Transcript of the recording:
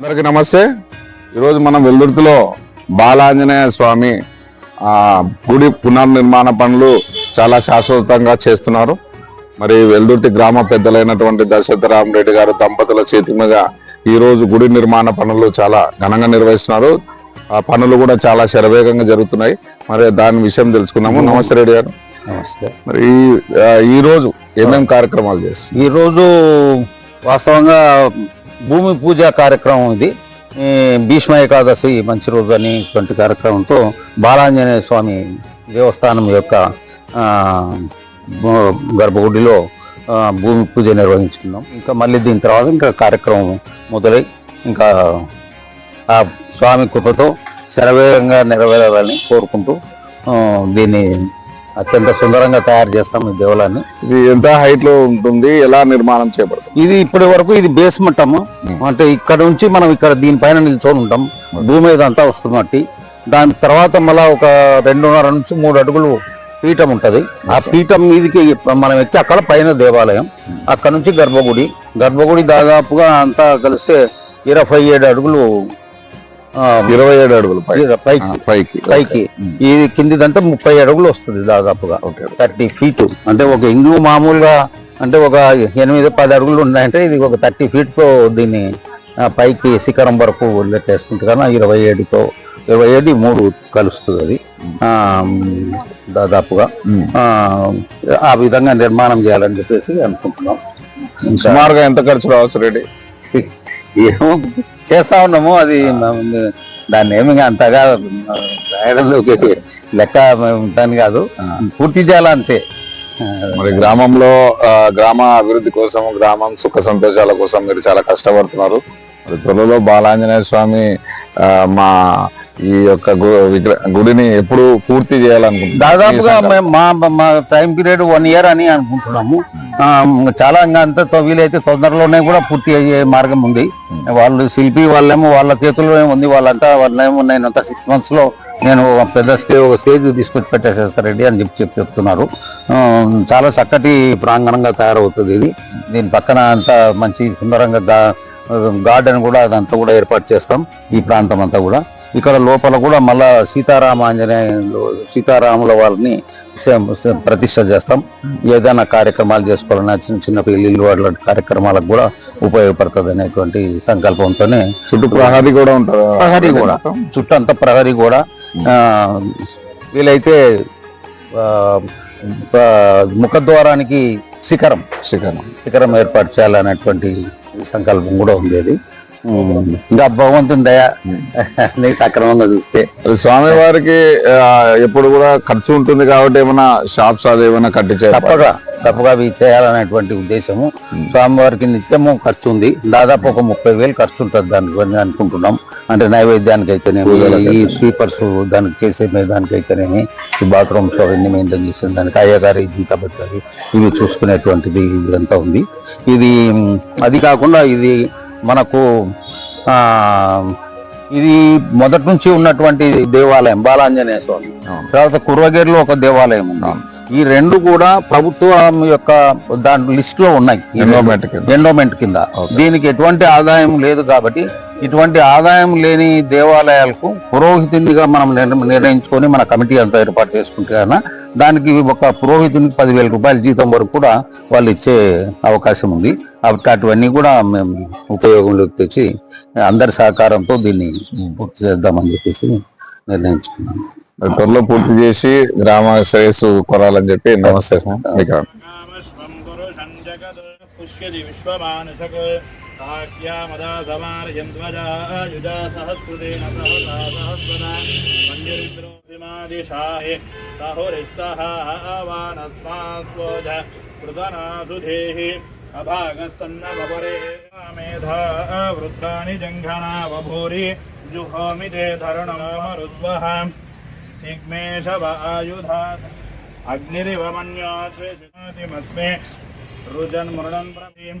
అందరికి నమస్తే. ఈరోజు మనం వెల్దుర్తిలో బాలాంజనేయ స్వామి ఆ, గుడి పునర్నిర్మాణ పనులు చాలా శాశ్వతంగా చేస్తున్నారు. మరి వెల్దుర్తి గ్రామ పెద్దలైనటువంటి దశరథ రామరెడ్డి గారు దంపతుల చేతి మీద ఈ రోజు గుడి నిర్మాణ పనులు చాలా ఘనంగా నిర్వహిస్తున్నారు. ఆ పనులు కూడా చాలా శరవేగంగా జరుగుతున్నాయి. మరి దాని విషయం తెలుసుకున్నాము నమస్తే రెడ్డి గారు. నమస్తే. మరి ఈ- ఆ, ఈ రోజు ఏమేమి కార్యక్రమాలు చేస్తారు ఈరోజు వాస్తవంగా భూమి పూజ కార్యక్రమం ఇది. భీష్మ ఏకాదశి మంచి రోజు అనేటువంటి కార్యక్రమంతో బాలాంజనేయ స్వామి దేవస్థానం యొక్క గర్భగుడిలో భూమి పూజ నిర్వహించుకున్నాం. ఇంకా మళ్ళీ దీని తర్వాత ఇంకా కార్యక్రమం మొదలై ఇంకా ఆ స్వామి కృపతో శరవేగంగా నెరవేరాలని కోరుకుంటూ దీన్ని అత్యంత సుందరంగా తయారు చేస్తాం ఈ దేవాలయాన్ని ఇది ఎంత హైట్లో ఉంటుంది? ఎలా నిర్మాణం చేపడుతుంది ఇది ఇప్పటి వరకు ఇది బేస్ మట్టము అంటే ఇక్కడ నుంచి మనం ఇక్కడ దీనిపైన నిల్చొని ఉంటాం. భూమి ఇదంతా వస్తుంది మట్టి. దాని తర్వాత మళ్ళా ఒక రెండున్నర నుంచి మూడు అడుగులు పీఠం ఉంటది. ఆ పీఠం మీదకి మనం ఎక్కి అక్కడ పైన దేవాలయం. అక్కడ నుంచి గర్భగుడి. గర్భగుడి దాదాపుగా అంతా కలిస్తే ఇరవై ఏడు అడుగులు ఇరవై ఏడు అడుగులు పైకి. పైకి. పైకి. ఇది కిందిదంతా ముప్పై అడుగులు వస్తుంది దాదాపుగా. Thirty feet. అంటే ఒక ఇండ్లు మామూలుగా అంటే ఒక ఎనిమిది పది అడుగులు ఉన్నాయంటే ఇది ఒక థర్టీ ఫీట్తో దీన్ని పైకి శిఖరం వరకు లెక్కేసుకుంటే కన్నా ఇరవై ఏడుతో ఇరవై ఏడు మూడు కలుస్తుంది అది. దాదాపుగా. ఆ, విధంగా నిర్మాణం చేయాలని చెప్పేసి అనుకుంటున్నాం. సుమారుగా ఎంత ఖర్చు రావచ్చు రెడ్డి ఏమో చేస్తా ఉన్నాము. అది దాన్ని ఏమి అంతగా రాయడంలోకి లెక్క ఉంటాను కాదు. పూర్తి చేయాలంతే మరి గ్రామంలో గ్రామ అభివృద్ధి కోసం గ్రామం సుఖ సంతోషాల కోసం మీరు చాలా కష్టపడుతున్నారు. మరి త్వరలో బాలాంజనేయ స్వామి మా ఈ యొక్క గుడిని ఎప్పుడు పూర్తి చేయాలనుకుంటున్నారు? దాదాపుగా మా మా టైం పీరియడ్ వన్ ఇయర్ అని అనుకుంటున్నాము. చాలా ఇంకా అంత తో- వీలైతే తొందరలోనే కూడా పూర్తి అయ్యే మార్గం ఉంది. వాళ్ళు శిల్పి వాళ్ళేమో వాళ్ళ చేతుల్లోనే ఉంది వాళ్ళంతా వాళ్ళేమో అంతా సిక్స్ మంత్స్లో నేను ఒక పెద్ద స్టే ఒక స్టేజ్ తీసుకొచ్చి పెట్టేసేస్తారండి అని చెప్పి చెప్పి చెప్తున్నారు. చాలా చక్కటి ప్రాంగణంగా తయారవుతుంది ఇది. దీని పక్కన అంతా మంచి సుందరంగా గార్డెన్ కూడా అదంతా కూడా ఏర్పాటు చేస్తాం ఈ ప్రాంతం అంతా కూడా. ఇక్కడ లోపల కూడా మళ్ళా సీతారామ ఆంజనేయులు సీతారాముల వారిని ప్రతిష్ట చేస్తాం. ఏదైనా కార్యక్రమాలు చేసుకోవాలన్నా చిన్న చిన్న పెళ్ళిళ్ళు అట్లాంటి కార్యక్రమాలకు కూడా ఉపయోగపడుతుంది అనేటువంటి సంకల్పంతోనే చుట్టూ ప్రహరీ కూడా ఉంటారు ప్రహరీ కూడా. చుట్టంతా ప్రహరీ కూడా. వీలైతే ముఖద్వారానికి శిఖరం శిఖరం. శిఖరం ఏర్పాటు చేయాలనేటువంటి సంకల్పం కూడా ఉమ్, ఇంకా భగవంతుని దయ. నీ సక్రమంగా చూస్తే. స్వామి వారికి ఎప్పుడు కూడా ఖర్చు ఉంటుంది కాబట్టి ఏమైనా షాప్స్ అది ఏమైనా కట్టించే తప్పగా తప్పగా అవి చేయాలనేటువంటి ఉద్దేశము. స్వామివారికి నిత్యము ఖర్చు ఉంది. దాదాపు ఒక ముప్పై వేలు ఖర్చు ఉంటుంది దానికి అని అనుకుంటున్నాం. అంటే నైవేద్యానికి అయితేనేమి ఈ స్వీపర్స్ దానికి చేసే దానికి అయితేనేమి ఈ బాత్రూమ్స్ అవన్నీ మెయింటైన్ చేసే దానికి అయ్యగారి ఇంత పెద్దది ఇవి చూసుకునేటువంటిది ఇది అంతా ఉంది. ఇది అది కాకుండా ఇది మనకు ఇది మొదటి నుంచి ఉన్నటువంటి దేవాలయం బాలాంజనేయ స్వామి. తర్వాత కుర్వగేరులో ఒక దేవాలయం ఉంది. ఈ రెండు కూడా ప్రభుత్వం యొక్క దాని లిస్ట్లో ఉన్నాయి. ఎండోమెంట్ కింద. దీనికి ఎటువంటి ఆదాయం లేదు కాబట్టి ఇటువంటి ఆదాయం లేని దేవాలయాలకు పురోహితునిగా మనం నిర్- నిర్ణయించుకొని మన కమిటీ అంతా ఏర్పాటు చేసుకుంటే కన్నా దానికి ఒక పురోహితునికి పదివేల రూపాయల జీతం వరకు కూడా వాళ్ళు ఇచ్చే అవకాశం ఉంది. అటువన్నీ కూడా మేము ఉపయోగంలోకి తెచ్చి అందరి సహకారంతో దీన్ని పూర్తి చేద్దామని చెప్పేసి నిర్ణయించుకున్నాం. త్వరలో పూర్తి చేసి గ్రామ శ్రేయస్సు కొరాలని చెప్పి నమస్తే సార్. మీకు విశ్వమానసక్. साख्यामदासमारयन्त्वजायुजा सहस्कृतेन सहसा सहस्वना मञ्जुरिद्रोमादिशाहे सहुरिस्सहावानस्मास्वज कृतनासुधेहि अभागस्सन्नभवरे मेधा वृद्धानि जङ्घना बभूरि जुहोमि ते धरणमरुद्वः तिग्मेशव आयुधात् अग्निरिव मन्योऽस्मे रुजन्मृणम् प्रभीम्